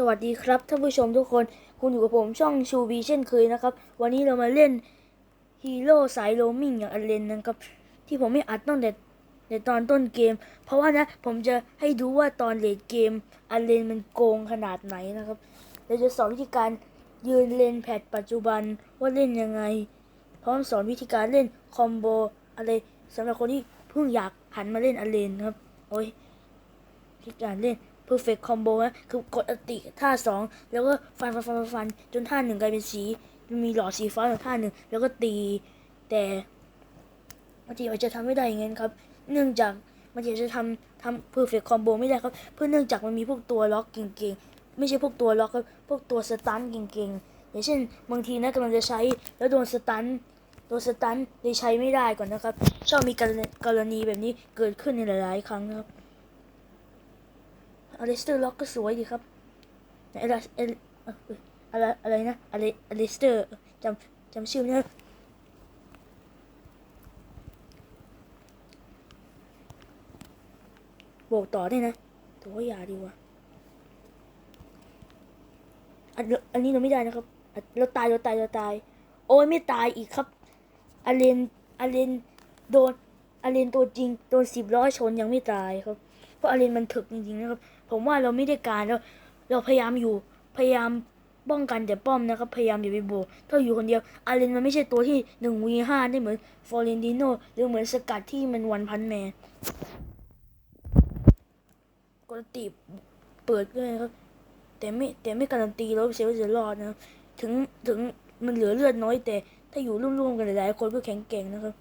สวัสดีครับท่านผู้ชมทุกคน คุณอยู่กับผมช่องชูบีเช่นเคยนะครับ วันนี้เรามาเล่นฮีโร่สายโรมิงอย่างอเลนนะครับ ที่ผมไม่อัดตั้งแต่ในตอนต้นเกม เพราะว่านะผมจะให้ดูว่าตอนเลดเกมอเลนมันโกงขนาดไหนนะครับเราจะสอนวิธีการยืนเลนแพดปัจจุบันว่าเล่นยังไง พร้อมสอนวิธีการเล่นคอมโบอะไรสำหรับคนที่เพิ่งอยากหันมาเล่นอเลนครับโอ้ยที่การเล่น perfect combo นะคือกดอติท่าสองแล้วก็ฟันฟันฟันฟันจนท่าหนึ่งกลายเป็นสีมีหลอดสีฟ้าของท่าหนึ่งแล้วก็ตีแต่บางทีอาจจะทำไม่ได้อย่างนั้นครับ เนื่องจากบางทีอาจจะทำทำ perfect combo ไม่ได้ครับ เพื่อเนื่องจากมันมีพวกตัวล็อกเก่งๆ ไม่ใช่พวกตัวล็อกครับพวกตัวสตันเก่งๆ อย่างเช่น บางทีนะกำลังจะใช้แล้วโดนสตันโดนสตันเลยใช้ไม่ได้ก่อนนะครับ ชอบมีกรณีกรณีแบบนี้เกิดขึ้นในหลาย ๆ ครั้งนะครับ อเลสเตอร์ล็อกก็สวยดีครับเอลเอลอะไรอะไรนะอเลอเลสเตอร์จำจำชื่อไม่ได้บอกต่อได้นะแต่ว่าอย่าดีกว่าอันอันนี้เราไม่ได้นะครับ เราตายเราตายเราตาย โอ้ยไม่ตายอีกครับอเลนอเลนโดนอเลนตัวจริงโดนสิบล้อชนยังไม่ตายครับ เพราะอเลนมันถึกจริงๆนะครับ ผมว่าเราไม่ได้การแล้ว เราพยายามอยู่ พยายามป้องกันแต่ป้อมนะครับ พยายามอย่าไปโบกถ้าอยู่คนเดียว อาเลนมันไม่ใช่ตัวที่หนึ่งวีห้าได้เหมือนฟอร์เรนติโนหรือเหมือนสกัดที่มันวันพันแมนกดติเปิดด้วยครับ แต่ไม่แต่ไม่การันตีแล้วเซลจะรอดนะ ถึงถึงมันเหลือเลือดน้อย แต่ถ้าอยู่ร่วมๆกันหลายๆคนก็แข็งแกร่งนะครับ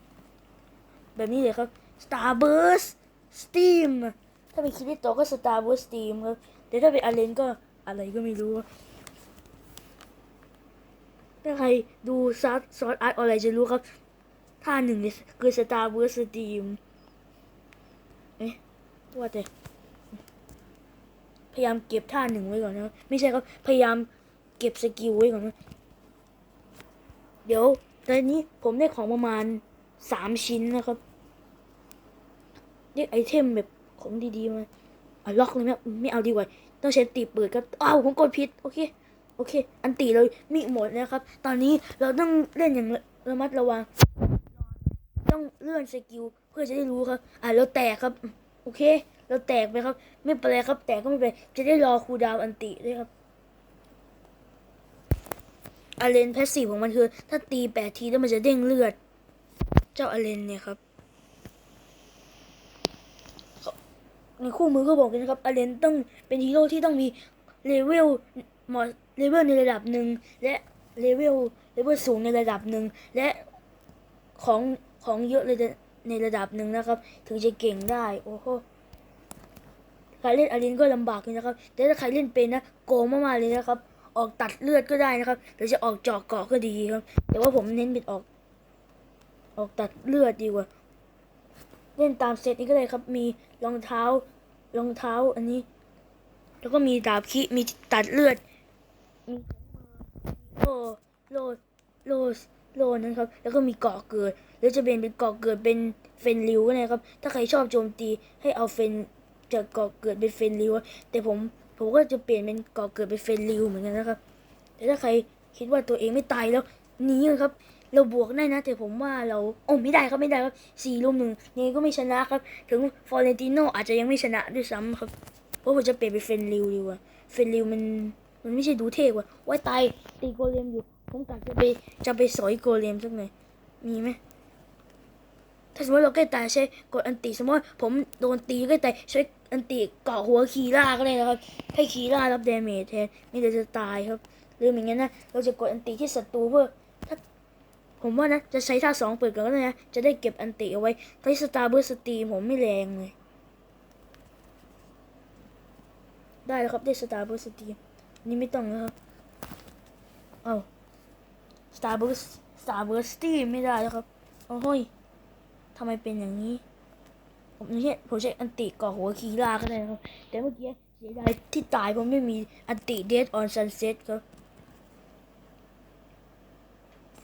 แบบนี้เลยครับ Starburst Steam ถ้าเป็นคิริโตะก็ Starburst Steam ครับแต่ถ้าเป็นอาเลนก็อะไรก็ไม่รู้ ถ้าใครดูซอสซอสอาร์ตอะไรจะรู้ครับ ท่าหนึ่งเนี่ยคือ Starburst Steam เอ๊ะว่าแต่พยายามเก็บท่าหนึ่งไว้ก่อนนะไม่ใช่ครับพยายามเก็บสกิลไว้ก่อนนะเดี๋ยวตอนนี้ผมได้ของประมาณสามชิ้นนะครับเรียกไอเทมแบบ ของดีๆมาอะล็อกเลยไหมไม่เอาดีกว่า ต้องใช้ตีเปิดครับอ้าวผมกดผิดโอเคโอเค อันตีเลยมีหมดนะครับ ตอนนี้เราต้องเล่นอย่างระมัดระวัง ต้องเลื่อนสกิลเพื่อจะได้รู้ครับ อะเราแตกครับ โอเค เราแตกไปครับ ไม่เป็นไรครับ แตกก็ไม่เป็นจะได้รอคูดาวอันติด้วยครับอาเลนแพสซีฟของมันคือ ถ้าตีแปดทีแล้วมันจะเด้งเลือด เจ้าอาเลนเนี่ยครับ ในคู่มือก็บอกเลยนะครับอาเลนต้องเป็นฮีโร่ที่ต้องมีเลเวลหมอเลเวลในระดับหนึ่งและเลเวลเลเวลสูงในระดับหนึ่งและของของเยอะเลยในระดับหนึ่งนะครับ ถึงจะเก่งได้โอ้โหการเล่นอาเลนก็ลำบากเลยนะครับ แต่ถ้าใครเล่นเป็นนะโกงมากๆเลยนะครับ ออกตัดเลือดก็ได้นะครับหรือจะออกเจาะเกาะก็ดีครับ แต่ว่าผมเน้นเป็นออก ออกตัดเลือดดีกว่า เล่นตามเซตนี้ก็ได้ครับ มีรองเท้ารองเท้าอันนี้ แล้วก็มีดาบคิมีตัดเลือดมีโลโลโลโลนั้นครับ แล้วก็มีเกาะเกิดหรือจะเป็นเป็นเกาะเกิดเป็นเฟนริวก็ได้ครับ ถ้าใครชอบโจมตีให้เอาเฟนจากเกาะเกิดเป็นเฟนริวแต่ผมผมก็จะเปลี่ยนเป็นเกาะเกิดเป็นเฟนริวเหมือนกันนะครับ แต่ถ้าใครคิดว่าตัวเองไม่ตายแล้วหนีเลยครับ เราบวกได้นะ แต่ผมว่าเราโอ้ไม่ได้ครับไม่ได้ครับสี่ลุมหนึ่งนี่ก็ไม่ชนะครับ ถึงฟอร์เรนติโนอาจจะยังไม่ชนะด้วยซ้ำครับเพราะผมจะเปลี่ยนเป็นเฟนริวดีกว่าเฟนริวมันมันไม่ใช่ดูเท่กว่าไว้ตายตีโกเลมอยู่ ผมกะจะไปจะไปสอยโกเลมสักหน่อยมีไหมถ้าสมมติเราใกล้ตายใช้กดอันติสมมติผมโดนตีใกล้ตายใช้อันติเกาะหัวคีร่าก็ได้นะครับ ให้คีร่ารับเดเมจแทนไม่ได้จะตายครับหรืออย่างงั้นนะเราจะกดอันติที่ศัตรูเพื่อ ผมว่านะ จะใช้ท่าสองเปิดก่อนก็ได้นะ จะได้เก็บอันติเอาไว้ใช้สตาร์เบอร์สตีผมไม่แรงเลย ได้แล้วครับได้สตาร์เบอร์สตีนี่ไม่ต้องนะครับ เอาสตาร์เบอร์สตาร์เบอร์สตีไม่ได้แล้วครับโอ้โหยทำไมเป็นอย่างนี้ ผมนี่ผมใช้อันติก่อหัวคีราก็ได้นะครับ แต่เมื่อกี้เสียดายที่ตายเพราะไม่มีอันติเดดออนซันเซ็ตครับ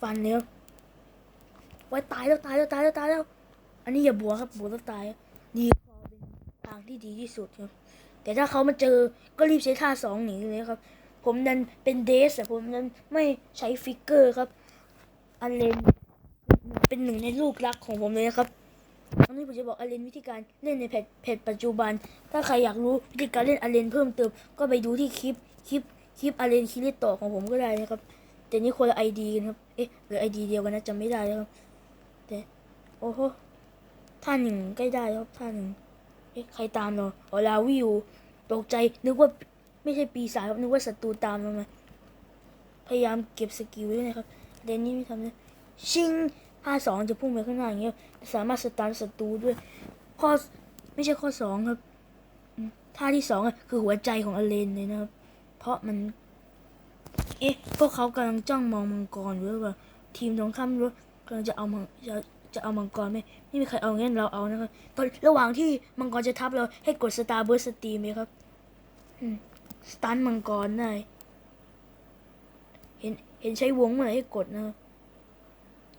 ฟันเนี้ยไว้ตายแล้วตายแล้วตายแล้วตายแล้ว อันนี้อย่าบวกครับบวกแล้วตายดีพอเป็นทางที่ดีที่สุดครับ แต่ถ้าเขามาเจอก็รีบใช้ท่าสองหนีเลยครับ ผมนั้นเป็นเดสแต่ผมนั้นไม่ใช้ฟิกเกอร์ครับ อันเลนเป็นหนึ่งในลูกรักของผมเลยนะครับตอนนี้ผมจะบอกอเลนวิธีการเล่นในแพทแพทปัจจุบัน ถ้าใครอยากรู้วิธีการเล่นอเลนเพิ่มเติมก็ไปดูที่คลิปคลิปคลิปอเลนคิริโตะของผมก็ได้นะครับแต่นี่คนละไอดีกันครับ เอ๊ะหรือไอดีเดียวกันนะจำไม่ได้แล้วครับ แต่โอ้โหท่าหนึ่งใกล้ได้ครับท่าหนึ่งเอ๊ะใครตามเราอ๋อลาวิวตกใจนึกว่าไม่ใช่ปีศาจครับนึกว่าศัตรูตามเรามาพยายามเก็บสกิลไว้นะครับเดนนี่ไม่ทำนะชิงห้าสองจะพุ่งไปข้างหน้าอย่างเงี้ยสามารถสตาร์ทศัตรูด้วย ข้อไม่ใช่ข้อสองครับท่าที่สองอะคือหัวใจของอเลนเลยนะครับ เพราะมัน เอ๊ะ พวกเขากำลังจ้องมองมังกรอยู่หรือเปล่า ทีมตรงข้ามรู้ กำลังจะเอามังจะจะเอามังกรไหมไม่มีใครเอางั้นเราเอานะครับตอนระหว่างที่มังกรจะทับเราให้กดสตาร์เบิร์สตีมไหมครับสตันมังกรได้เห็นเห็นใช้วงเมื่อไหร่ให้กดนะ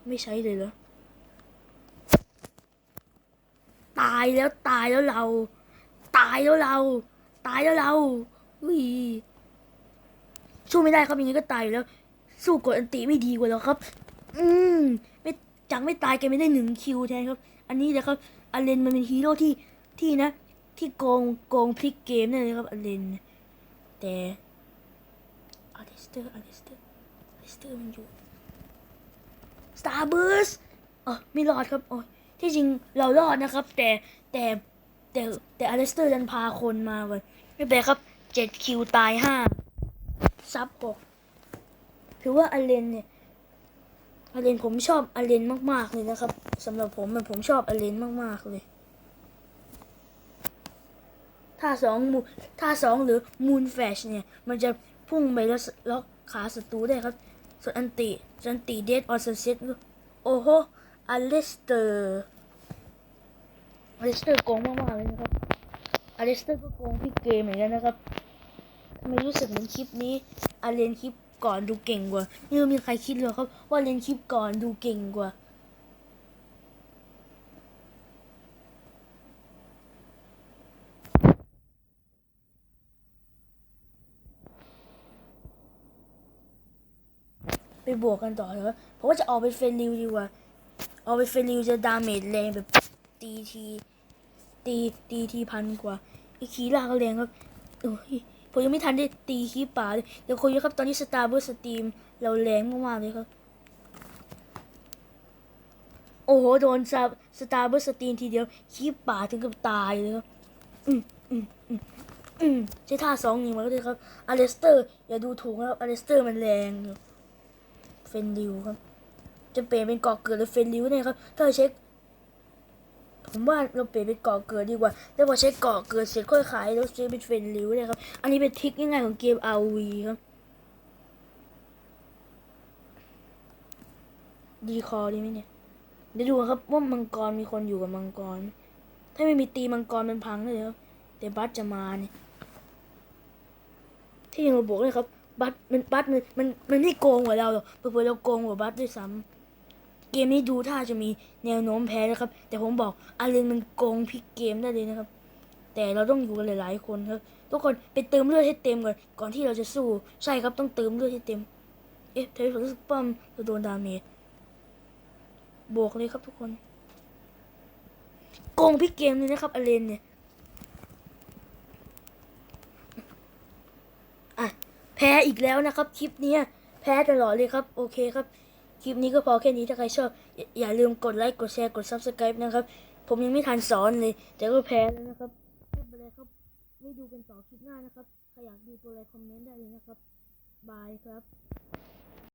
ไม่ใช้เลยเหรอตายแล้วตายแล้วเรา ตายแล้วเรา ตายแล้วเราอุ้ยสู้ไม่ได้ครับยังไงก็ตายอยู่แล้ว สู้กดอันติไม่ดีกว่าหรอครับ อืมไม่จังไม่ตายแกไม่ได้หนึ่งคิวแทนครับ อันนี้นะครับอเลนมันเป็นฮีโร่ที่ที่นะ ที่โกงโกงพลิกเกมนั่นเลยครับอเลนแต่อลิสเตอร์อลิสเตอร์อลิสเตอร์มันอยู่สตาร์เบิร์สอ๋อไม่รอดครับโอ้ยที่จริงเรารอดนะครับ แต่แต่แต่แต่อลิสเตอร์ดันพาคนมาเว้ยไม่เป็นครับเจ็ดคิวตายห้าซับหกถือว่าอเลนเนี่ย อเลนผมชอบอเลนมาก ๆ เลยนะครับสำหรับผมอะผมชอบอเลนมาก ๆ เลยท่าสองมูท่าสองหรือมูนแฟชเนี่ย มันจะพุ่งไปแล้วล็อกขาศัตรูได้ครับ ส่วนอันติอันติเดดออสเซตโอ้โหอเลสเตอร์อเลสเตอร์โกงมากๆเลยนะครับอเลสเตอร์ก็โกงพี่เกมเหมือนกันนะครับทำไมรู้สึกเหมือนคลิปนี้อาเลนคลิป ก่อนดูเก่งกว่าไม่รู้มีใครคิดเลยครับ ว่าเล่นคลิปก่อนดูเก่งกว่าไปบวกกันต่อเถอะเพราะว่าจะออกไปเฟนริวดีกว่า ออกไปเฟนริวจะดาเมจแรงแบบตีที ตีตีทีพันกว่าไอ้คีลาก็แรงครับโอ้ย ผมยังไม่ทันได้ตีคีป่าเลยเดี๋ยวคุยกันครับตอนนี้สตาร์เบอร์สตรีมเราแรงมากๆเลยครับ โอ้โหโดนสสตาร์เบอร์สตรีมทีเดียวคีป่าถึงกับตายเลยครับอืมอืมอืมอืมใช้ท่าสองหนึ่งมาก็ได้ครับอเลสเตอร์อย่าดูถูกนะครับอเลสเตอร์มันแรงเฟนริวครับ จะเปลี่ยนเป็นเกาะเกิดหรือเฟนริวเนี่ยครับถ้าเราเช็ค ผมว่าเราเปลี่ยนเป็นเกาะเกิดดีกว่า แล้วพอเช็คเกาะเกิดเสร็จค่อยขายแล้วซื้อเป็นเฟนริวเนี่ยครับ อันนี้เป็นทริคง่ายๆของเกม RV ครับ ดีคอดีไหมเนี่ย เดี๋ยวดูครับว่ามังกรมีคนอยู่กับมังกร ถ้าไม่มีตีมังกรมันพังเลยครับ แต่บัสจะมาเนี่ยที่ยังเราบอกเลยครับ บัตมันบัตมันมันมันไม่โกงกว่าเราหรอกเผื่อเราโกงกว่าบัตด้วยซ้ำ เกมนี้ดูท่าจะมีแนวโน้มแพ้นะครับ แต่ผมบอกอาเลนมันโกงพลิกเกมได้เลยนะครับ แต่เราต้องอยู่กันหลายๆคนครับทุกคนไปเติมเลือดให้เต็มก่อนก่อนที่เราจะสู้ใช่ครับต้องเติมเลือดให้เต็ม เอ๊ะเทเลรู้สึกป้อมจะโดนดาเมจบวกเลยครับทุกคนโกงพลิกเกมเลยนะครับอาเลนเนี่ยอะแพ้อีกแล้วนะครับคลิปนี้แพ้ตลอดเลยครับ โอเคครับ คลิปนี้ก็พอแค่นี้ถ้าใครชอบ อย่าอย่าลืมกดไลค์กดแชร์กด subscribe นะครับ ผมยังไม่ทันสอนเลย แต่ก็แพ้แล้วนะครับไม่เป็นไรครับไม่ดูกันต่อคลิปหน้านะครับใครอยากดูตัวอะไรคอมเมนต์ได้เลยนะครับบายครับ